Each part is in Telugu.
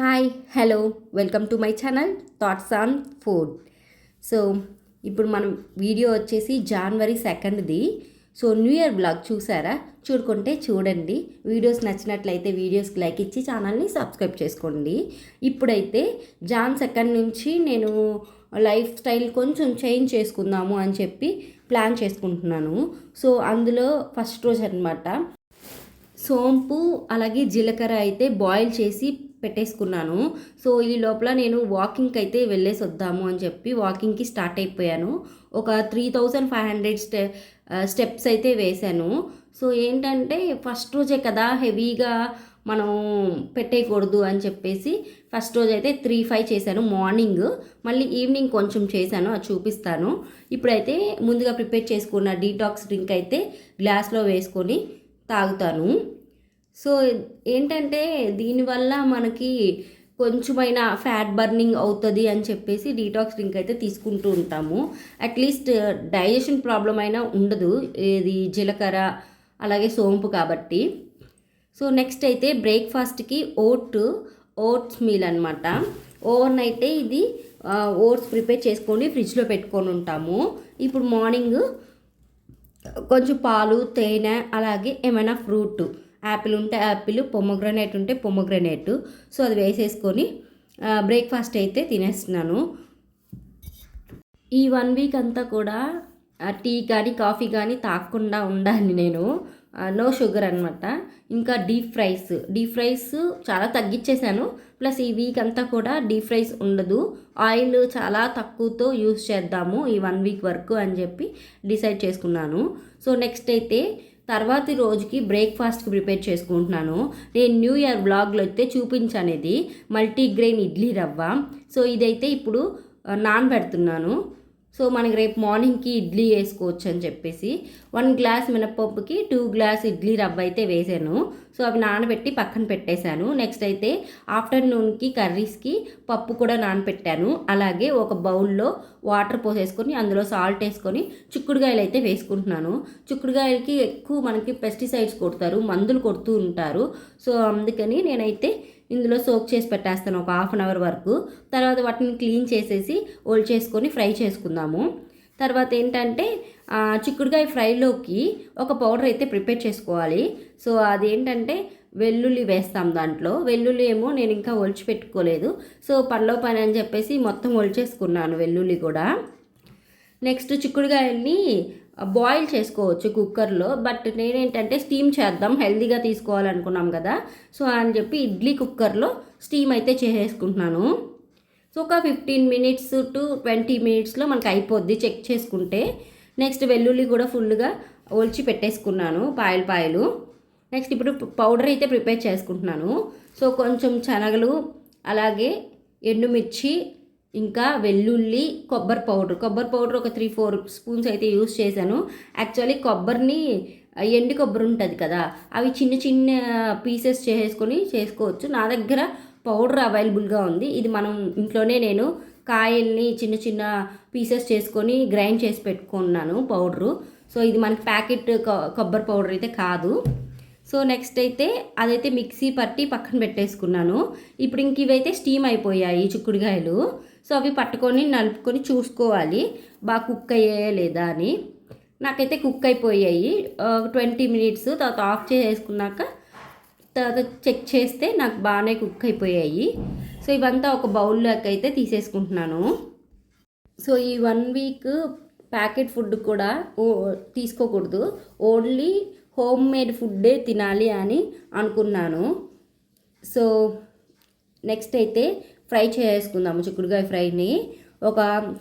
Hi hello welcome to my channel thoughts on food. So ఇప్పుడు మనం వీడియో వచ్చేసి జనవరి సెకండ్ది. సో న్యూ ఇయర్ బ్లాగ్ చూసారా? చూడుకుంటే చూడండి. వీడియోస్ నచ్చినట్లయితే వీడియోస్కి లైక్ ఇచ్చి ఛానల్ని సబ్స్క్రైబ్ చేసుకోండి. ఇప్పుడైతే జాన్ సెకండ్ నుంచి నేను లైఫ్ స్టైల్ కొంచెం చేంజ్ చేసుకుందాము అని చెప్పి ప్లాన్ చేసుకుంటున్నాను. సో అందులో ఫస్ట్ రోజు అనమాట సోంపు అలాగే జీలకర్ర అయితే బాయిల్ చేసి పెట్టేసుకున్నాను. సో ఈ లోపల నేను వాకింగ్కి అయితే వెళ్ళేసి వద్దాము అని చెప్పి వాకింగ్కి స్టార్ట్ అయిపోయాను. ఒక three thousand five hundred ste steps అయితే వేశాను. సో ఏంటంటే ఫస్ట్ రోజే కదా హెవీగా మనం పెట్టేయకూడదు అని చెప్పేసి ఫస్ట్ రోజు అయితే త్రీ ఫైవ్ చేశాను మార్నింగ్ మళ్ళీ ఈవినింగ్ కొంచెం చేశాను అది చూపిస్తాను. ఇప్పుడైతే ముందుగా ప్రిపేర్ చేసుకున్న డీటాక్స్ డ్రింక్ అయితే గ్లాస్లో వేసుకొని తాగుతాను. సో ఏంటంటే దీనివల్ల మనకి కొంచెమైనా ఫ్యాట్ బర్నింగ్ అవుతుంది అని చెప్పేసి డీటాక్స్ డ్రింక్ అయితే తీసుకుంటూ ఉంటాము. అట్లీస్ట్ డైజెషన్ ప్రాబ్లం అయినా ఉండదు. ఇది జీలకర్ర అలాగే సోంపు కాబట్టి. సో నెక్స్ట్ అయితే బ్రేక్ఫాస్ట్కి ఓట్ ఓట్స్ మీల్ అనమాట ఓవర్ నైట్ ఇది ఓట్స్ ప్రిపేర్ చేసుకొని ఫ్రిడ్జ్లో పెట్టుకొని ఉంటాము. ఇప్పుడు మార్నింగ్ కొంచెం పాలు తేనె అలాగే ఏమైనా ఫ్రూట్ యాపిల్ ఉంటే యాపిల్ పొమ్మగ్రనేట్ ఉంటే పొమ్మగ్రనేట్ సో అది వేసేసుకొని బ్రేక్ఫాస్ట్ అయితే తినేస్తున్నాను. ఈ వన్ వీక్ అంతా కూడా టీ కానీ కాఫీ కానీ తాగకుండా ఉండాలి నేను. నో షుగర్ అనమాట ఇంకా డీప్ ఫ్రైస్ డీప్ ఫ్రైస్ చాలా తగ్గించేశాను ప్లస్ ఈ వీక్ అంతా కూడా డీప్ ఫ్రైస్ ఉండదు. ఆయిల్ చాలా తక్కువతో యూస్ చేద్దాము ఈ వన్ వీక్ వరకు అని చెప్పి డిసైడ్ చేసుకున్నాను. సో నెక్స్ట్ అయితే తర్వాతి రోజుకి బ్రేక్ఫాస్ట్కి ప్రిపేర్ చేసుకుంటున్నాను. నేను న్యూ ఇయర్ బ్లాగ్లో అయితే చూపించాను ఇది మల్టీగ్రెయిన్ ఇడ్లీ రవ్వ. సో ఇదైతే ఇప్పుడు నానబెడుతున్నాను. సో మనకి రేపు మార్నింగ్కి ఇడ్లీ వేసుకోవచ్చు అని చెప్పేసి వన్ గ్లాస్ మినప్పప్పుకి టూ గ్లాస్ ఇడ్లీ రవ్వ అయితే వేసాను. సో అవి నానబెట్టి పక్కన పెట్టేశాను. నెక్స్ట్ అయితే ఆఫ్టర్నూన్కి కర్రీస్కి పప్పు కూడా నానబెట్టాను. అలాగే ఒక బౌల్లో వాటర్ పోసేసుకొని అందులో సాల్ట్ వేసుకొని చిక్కుడుగాయలు అయితే వేసుకుంటున్నాను. చిక్కుడుగాయలకి ఎక్కువ మనకి పెస్టిసైడ్స్ కొడతారు మందులు కొడుతూ ఉంటారు. సో అందుకని నేనైతే ఇందులో సోక్ చేసి పెట్టేస్తాను ఒక హాఫ్ అన్ అవర్ వరకు. తర్వాత వాటిని క్లీన్ చేసేసి ఓల్డ్ చేసుకొని ఫ్రై చేసుకుందాము. తర్వాత ఏంటంటే చిక్కుడుకాయ ఫ్రైలోకి ఒక పౌడర్ అయితే ప్రిపేర్ చేసుకోవాలి. సో అదేంటంటే వెల్లుల్లి వేస్తాం దాంట్లో. వెల్లుల్లి ఏమో నేను ఇంకా ఒలిచి పెట్టుకోలేదు. సో పనిలో పని అని చెప్పేసి మొత్తం ఒలిచేసుకున్నాను వెల్లుల్లి కూడా. నెక్స్ట్ చిక్కుడుకాయల్ని బాయిల్ చేసుకోవచ్చు కుక్కర్లో బట్ నేనేంటంటే స్టీమ్ చేద్దాం హెల్తీగా తీసుకోవాలనుకున్నాం కదా. సో అని చెప్పి ఇడ్లీ కుక్కర్లో స్టీమ్ అయితే చేసేసుకుంటున్నాను. సో ఒక ఫిఫ్టీన్ మినిట్స్ టు ట్వంటీ మినిట్స్లో మనకు అయిపోద్ది చెక్ చేసుకుంటే. నెక్స్ట్ వెల్లుల్లి కూడా ఫుల్గా ఒలిచి పెట్టేసుకున్నాను పాయలు పాయలు. నెక్స్ట్ ఇప్పుడు పౌడర్ అయితే ప్రిపేర్ చేసుకుంటున్నాను. సో కొంచెం శనగలు అలాగే ఎండుమిర్చి ఇంకా వెల్లుల్లి కొబ్బరి పౌడర్. కొబ్బరి పౌడర్ ఒక త్రీ ఫోర్ స్పూన్స్ అయితే యూస్ చేశాను. యాక్చువల్లీ కొబ్బరిని ఎండి కొబ్బరి ఉంటుంది కదా అవి చిన్న చిన్న పీసెస్ చేసుకొని చేసుకోవచ్చు. నా దగ్గర పౌడర్ అవైలబుల్గా ఉంది. ఇది మనం ఇంట్లోనే నేను కాయల్ని చిన్న చిన్న పీసెస్ చేసుకొని గ్రైండ్ చేసి పెట్టుకున్నాను పౌడరు. సో ఇది మనకి ప్యాకెట్ కొబ్బరి పౌడర్ అయితే కాదు. సో నెక్స్ట్ అయితే అదైతే మిక్సీ పట్టి పక్కన పెట్టేసుకున్నాను. ఇప్పుడు ఇంక ఇవైతే స్టీమ్ అయిపోయాయి చిక్కుడుకాయలు. సో అవి పట్టుకొని నలుపుకొని చూసుకోవాలి. బాగా కుక్ అయ్యాయా లేదా అని. నాకైతే కుక్ అయిపోయాయి. ట్వంటీ మినిట్స్ తర్వాత ఆఫ్ చేసుకున్నాక తర్వాత చెక్ చేస్తే నాకు బాగానే కుక్ అయిపోయాయి. సో ఇవంతా ఒక బౌల్లోకి అయితే తీసేసుకుంటున్నాను. సో ఈ వన్ వీక్ ప్యాకెట్ ఫుడ్ కూడా తీసుకోకూడదు. ఓన్లీ హోమ్ మేడ్ ఫుడ్డే తినాలి అని అనుకున్నాను. సో నెక్స్ట్ అయితే ఫ్రై చేసుకుందాము చిక్కుడుకాయ ఫ్రైని. ఒక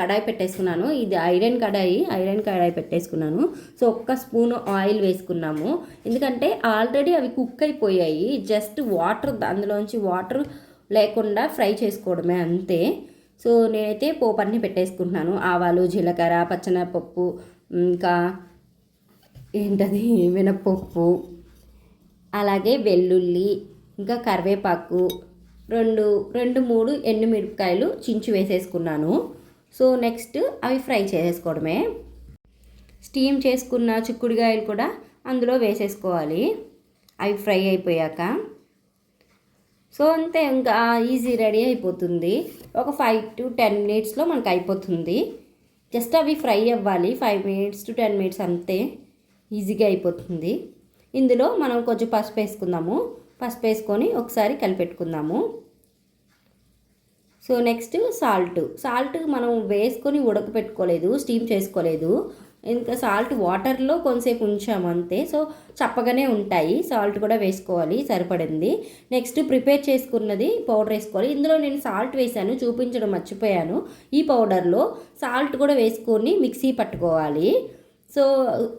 కడాయి పెట్టేసుకున్నాను. ఇది ఐరన్ కడాయి ఐరన్ కడాయి పెట్టేసుకున్నాను. సో ఒక్క స్పూన్ ఆయిల్ వేసుకున్నాము. ఎందుకంటే ఆల్రెడీ అవి కుక్ అయిపోయాయి. జస్ట్ వాటర్ అందులోంచి వాటర్ లేకుండా ఫ్రై చేసుకోవడమే అంతే. సో నేనైతే పోపు పెట్టేసుకుంటున్నాను. ఆవాలు జీలకర్ర పచ్చనపప్పు ఇంకా ఏంటది? మినపప్పు అలాగే వెల్లుల్లి ఇంకా కరివేపాకు రెండు రెండు మూడు ఎండుమిరపకాయలు చించి వేసేసుకున్నాను. సో నెక్స్ట్ అవి ఫ్రై చేసేసుకోవడమే. స్టీమ్ చేసుకున్న చిక్కుడుకాయలు కూడా అందులో వేసేసుకోవాలి. అవి ఫ్రై అయిపోయాక. సో అంతే ఇంకా ఈజీ రెడీ అయిపోతుంది. ఒక ఫైవ్ టు టెన్ మినిట్స్లో మనకు అయిపోతుంది. జస్ట్ అవి ఫ్రై అవ్వాలి. Five minutes to ten minutes అంతే ఈజీగా అయిపోతుంది. ఇందులో మనం కొంచెం పసుపు వేసుకుందాము. పసుపు వేసుకొని ఒకసారి కలిపెట్టుకుందాము. So next salt. సాల్ట్ మనం వేసుకొని ఉడకపెట్టుకోలేదు స్టీమ్ చేసుకోలేదు. ఇంకా సాల్ట్ వాటర్లో కొంతసేపు ఉంచాము అంతే. సో చప్పగానే ఉంటాయి. సాల్ట్ కూడా వేసుకోవాలి సరిపడింది. నెక్స్ట్ ప్రిపేర్ చేసుకున్నది పౌడర్ వేసుకోవాలి. ఇందులో నేను సాల్ట్ వేసాను చూపించడం మర్చిపోయాను. ఈ పౌడర్లో సాల్ట్ కూడా వేసుకొని మిక్సీ పట్టుకోవాలి. సో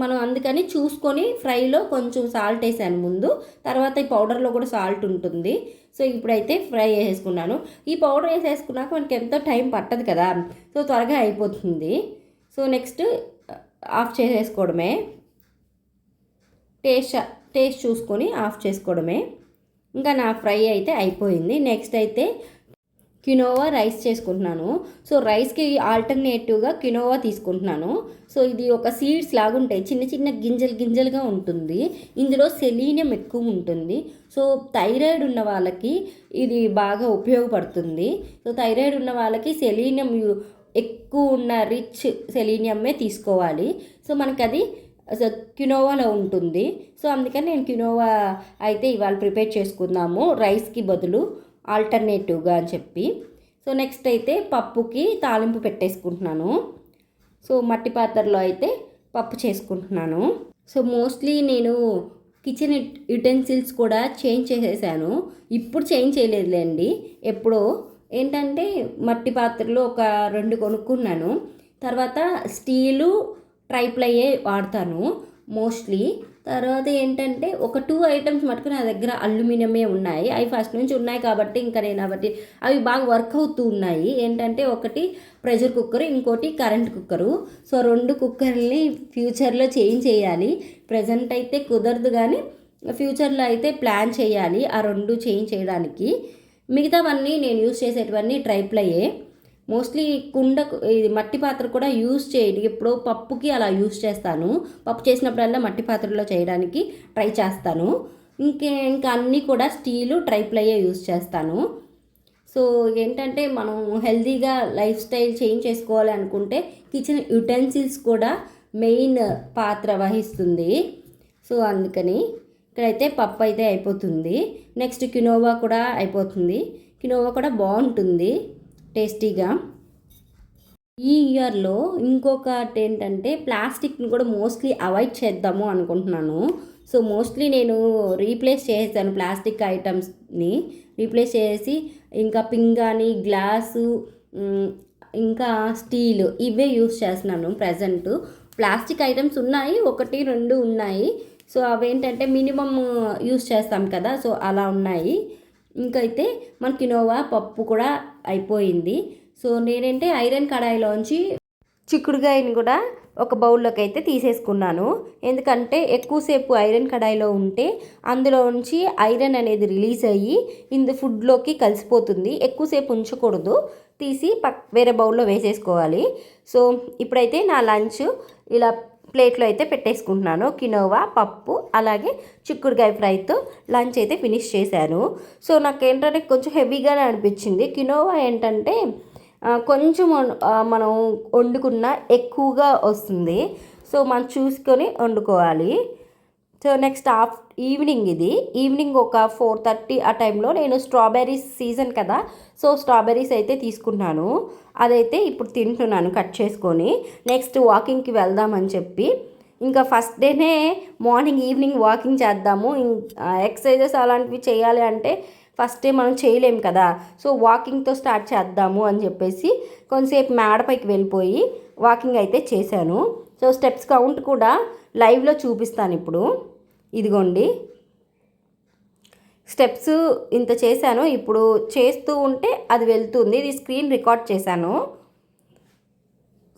మనం అందుకని చూసుకొని ఫ్రైలో కొంచెం సాల్ట్ వేసాను ముందు. తర్వాత ఈ పౌడర్లో కూడా సాల్ట్ ఉంటుంది. సో ఇప్పుడైతే ఫ్రై వేసేసుకున్నాను. ఈ పౌడర్ వేసేసుకున్నాక మనకి ఎంతో టైం పట్టదు కదా. సో త్వరగా అయిపోతుంది. సో నెక్స్ట్ ఆఫ్ చేసేసుకోవడమే. టేస్ట్ టేస్ట్ చూసుకొని ఆఫ్ చేసుకోవడమే. ఇంకా నా ఫ్రై అయితే అయిపోయింది. నెక్స్ట్ అయితే కినోవా రైస్ చేసుకుంటున్నాను. సో రైస్కి ఆల్టర్నేటివ్గా కినోవా తీసుకుంటున్నాను. సో ఇది ఒక సీడ్స్ లాగా ఉంటాయి. చిన్న చిన్న గింజలు గింజలుగా ఉంటుంది. ఇందులో సెలీనియం ఎక్కువ ఉంటుంది. సో థైరాయిడ్ ఉన్న వాళ్ళకి ఇది బాగా ఉపయోగపడుతుంది. సో థైరాయిడ్ ఉన్న వాళ్ళకి సెలీనియం ఎక్కువ ఉన్న రిచ్ సెలీనియమే తీసుకోవాలి. సో మనకి అది కినోవాలో ఉంటుంది. సో అందుకని నేను కినోవా అయితే ఇవాళ ప్రిపేర్ చేసుకుందాము. రైస్కి బదులు ఆల్టర్నేటివ్గా అని చెప్పి. సో నెక్స్ట్ అయితే పప్పుకి తాలింపు పెట్టేసుకుంటున్నాను. సో మట్టి పాత్రలో అయితే పప్పు చేసుకుంటున్నాను. సో మోస్ట్లీ నేను కిచెన్ యుటెన్సిల్స్ కూడా చేంజ్ చేసేసాను. ఇప్పుడు చేంజ్ చేయలేదులేండి. ఎప్పుడో ఏంటంటే మట్టి పాత్రలు ఒక రెండు కొనుక్కున్నాను. తర్వాత స్టీలు ట్రైప్లయ్యే వాడతాను మోస్ట్లీ. తర్వాత ఏంటంటే ఒక టూ ఐటమ్స్ మటుకు నా దగ్గర అల్యూమినియమే ఉన్నాయి. అవి ఫస్ట్ నుంచి ఉన్నాయి కాబట్టి ఇంకా నేను కాబట్టి అవి బాగా వర్క్ అవుతూ ఉన్నాయి. ఏంటంటే ఒకటి ప్రెషర్ కుక్కర్ ఇంకోటి కరెంట్ కుక్కరు సో రెండు కుక్కర్ని ఫ్యూచర్లో చేంజ్ చేయాలి. ప్రజెంట్ అయితే కుదరదు కానీ ఫ్యూచర్లో అయితే ప్లాన్ చేయాలి ఆ రెండు చేంజ్ చేయడానికి. మిగతావన్నీ నేను యూస్ చేసేటివన్నీ ట్రైప్లయ్యే మోస్ట్లీ కుండ ఇది మట్టి పాత్ర కూడా యూస్ చేయండి. ఎప్పుడో పప్పుకి అలా యూస్ చేస్తాను. పప్పు చేసినప్పుడల్లా మట్టి పాత్రలో చేయడానికి ట్రై చేస్తాను. ఇంకే ఇంకా అన్నీ కూడా స్టీలు ట్రైప్లయ్యే యూజ్ చేస్తాను. సో ఏంటంటే మనం హెల్తీగా లైఫ్ స్టైల్ చేంజ్ చేసుకోవాలి అనుకుంటే కిచెన్ యుటెన్సిల్స్ కూడా మెయిన్ పాత్ర వహిస్తుంది. సో అందుకని ఇక్కడైతే పప్పు అయితే అయిపోతుంది. నెక్స్ట్ కినోవా కూడా అయిపోతుంది. కినోవా కూడా బాగుంటుంది. టేస్టీగా. ఈ ఇయర్లో ఇంకొకటి ఏంటంటే ప్లాస్టిక్ని కూడా మోస్ట్లీ అవాయిడ్ చేద్దాము అనుకుంటున్నాను. సో మోస్ట్లీ నేను రీప్లేస్ చేసేసాను ప్లాస్టిక్ ఐటమ్స్ని. రీప్లేస్ చేసి ఇంకా పింగాని గ్లాసు ఇంకా స్టీల్ ఇవే యూస్ చేస్తున్నాను ప్రజెంట్. ప్లాస్టిక్ ఐటమ్స్ ఉన్నాయి ఒకటి రెండు ఉన్నాయి. సో అవేంటంటే మినిమమ్ యూస్ చేస్తాం కదా సో అలా ఉన్నాయి. ఇంకైతే మనకి ఇన్నోవా పప్పు కూడా అయిపోయింది. సో నేనంటే ఐరన్ కడాయిలోంచి చిక్కుడుగాయని కూడా ఒక బౌల్లోకి అయితే తీసేసుకున్నాను. ఎందుకంటే ఎక్కువసేపు ఐరన్ కడాయిలో ఉంటే అందులో నుంచి ఐరన్ అనేది రిలీజ్ అయ్యి ఇందు ఫుడ్లోకి కలిసిపోతుంది. ఎక్కువసేపు ఉంచకూడదు. తీసి పక్ వేరే బౌల్లో వేసేసుకోవాలి. సో ఇప్పుడైతే నా లంచ్ ఇలా ప్లేట్లో అయితే పెట్టేసుకుంటున్నాను. కినోవా పప్పు అలాగే చిక్కుడుకాయ ఫ్రైతో లంచ్ అయితే ఫినిష్ చేశాను. సో నాకు ఏంటంటే కొంచెం హెవీగానే అనిపించింది. కినోవా ఏంటంటే కొంచెం మనం వండుకున్న ఎక్కువగా వస్తుంది. సో మనం చూసుకొని వండుకోవాలి. సో నెక్స్ట్ ఆఫ్ ఈవినింగ్ ఇది. ఈవినింగ్ ఒక ఫోర్ థర్టీ ఆ టైంలో నేను స్ట్రాబెర్రీస్ సీజన్ కదా. సో స్ట్రాబెర్రీస్ అయితే తీసుకున్నాను అదైతే ఇప్పుడు తింటున్నాను కట్ చేసుకొని. నెక్స్ట్ వాకింగ్కి వెళ్దామని చెప్పి. ఇంకా ఫస్ట్ డేనే మార్నింగ్ ఈవినింగ్ వాకింగ్ చేద్దాము. ఎక్సర్సైజెస్ అలాంటివి చేయాలి అంటే ఫస్ట్ డే మనం చేయలేము కదా. సో వాకింగ్తో స్టార్ట్ చేద్దాము అని చెప్పేసి కొంతసేపు మేడపైకి వెళ్ళిపోయి వాకింగ్ అయితే చేశాను. సో స్టెప్స్ కౌంట్ కూడా లైవ్లో చూపిస్తాను ఇప్పుడు. ఇదిగోండి. స్టెప్స్ ఇంత చేశాను. ఇప్పుడు చేస్తూ ఉంటే అది వెళ్తుంది. ఇది స్క్రీన్ రికార్డ్ చేశాను.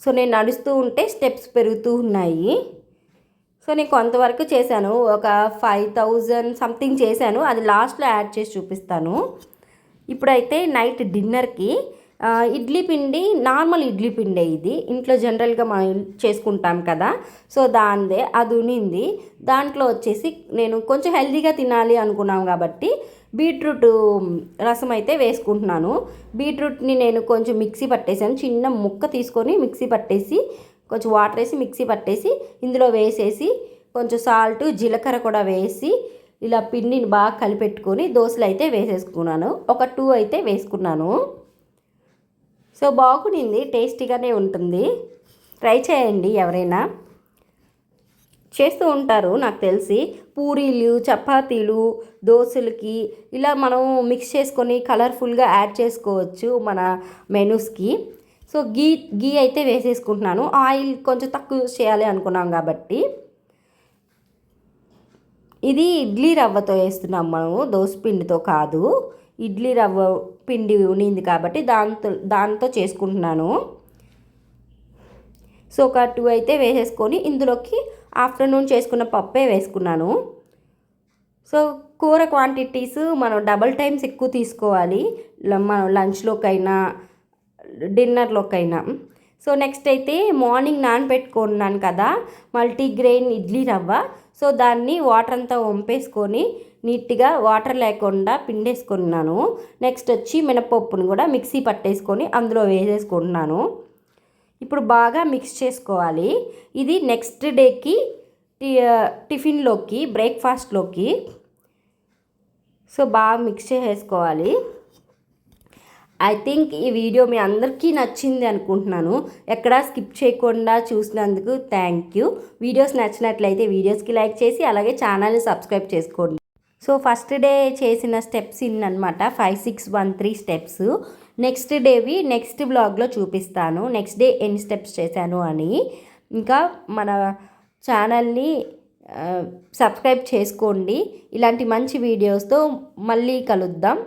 సో నేను నడుస్తూ ఉంటే స్టెప్స్ పెరుగుతూ ఉన్నాయి. సో నేను కొంతవరకు చేశాను. ఒక ఫైవ్ థౌజండ్ సంథింగ్ చేశాను. అది లాస్ట్లో యాడ్ చేసి చూపిస్తాను. ఇప్పుడైతే నైట్ డిన్నర్కి ఇడ్లీ పిండి నార్మల్ ఇడ్లీ పిండే ఇది. ఇంట్లో జనరల్గా మనం చేసుకుంటాం కదా. సో దాందే అది ఉనింది. దాంట్లో వచ్చేసి నేను కొంచెం హెల్దీగా తినాలి అనుకున్నాం కాబట్టి బీట్రూట్ రసం అయితే వేసుకుంటున్నాను. బీట్రూట్ని నేను కొంచెం మిక్సీ పట్టేసాను. చిన్న ముక్క తీసుకొని మిక్సీ పట్టేసి కొంచెం వాటర్ వేసి మిక్సీ పట్టేసి ఇందులో వేసేసి కొంచెం సాల్ట్ జీలకర్ర కూడా వేసి ఇలా పిండిని బాగా కలిపెట్టుకొని దోశలు అయితే వేసేసుకున్నాను. ఒక టూ అయితే వేసుకున్నాను. సో బాగుండింది టేస్టీగానే ఉంటుంది. ట్రై చేయండి ఎవరైనా. చేస్తూ ఉంటారు నాకు తెలిసి. పూరీలు చపాతీలు దోశలకి ఇలా మనం మిక్స్ చేసుకొని కలర్ఫుల్గా యాడ్ చేసుకోవచ్చు మన మెనూస్కి సో గీ గీ అయితే వేసేసుకుంటున్నాను. ఆయిల్ కొంచెం తక్కువ యూస్ చేయాలి అనుకున్నాం కాబట్టి. ఇది ఇడ్లీ రవ్వతో వేస్తున్నాం మనము పిండితో కాదు. ఇడ్లీ రవ్వ పిండి ఉండింది కాబట్టి దాంతో దాంతో చేసుకుంటున్నాను. సో ఒక టూ అయితే వేసేసుకొని ఇందులోకి ఆఫ్టర్నూన్ చేసుకున్న పప్పే వేసుకున్నాను. సో కూర క్వాంటిటీస్ మనం డబల్ టైమ్స్ ఎక్కువ తీసుకోవాలి. మనం లంచ్లోకైనా డిన్నర్లోకైనా. సో నెక్స్ట్ అయితే మార్నింగ్ నానబెట్టుకున్నాను కదా మల్టీగ్రెయిన్ ఇడ్లీ రవ్వ. సో దాన్ని వాటర్ అంతా వంపేసుకొని నీట్గా వాటర్ లేకుండా పిండేసుకున్నాను. నెక్స్ట్ వచ్చి మినపప్పును కూడా మిక్సీ పట్టేసుకొని అందులో వేసేసుకుంటున్నాను. ఇప్పుడు బాగా మిక్స్ చేసుకోవాలి. ఇది నెక్స్ట్ డేకి టిఫిన్లోకి బ్రేక్ఫాస్ట్లోకి. సో బాగా మిక్స్ చేసేసుకోవాలి. ఐ థింక్ ఈ వీడియో మీ అందరికీ నచ్చింది అనుకుంటున్నాను. ఎక్కడా స్కిప్ చేయకుండా చూసినందుకు థ్యాంక్ యూ. వీడియోస్ నచ్చినట్లయితే వీడియోస్కి లైక్ చేసి అలాగే ఛానల్ని సబ్స్క్రైబ్ చేసుకోండి. సో ఫస్ట్ డే చేసిన steps ఇన్నమాట five six one three steps next Davy next బ్లాగ్లో చూపిస్తాను. నెక్స్ట్ డే ఎన్ని స్టెప్స్ చేశాను అని. ఇంకా మన ఛానల్ని సబ్స్క్రైబ్ చేసుకోండి. ఇలాంటి మంచి వీడియోస్తో మళ్ళీ కలుద్దాం.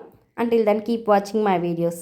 Until then keep watching my videos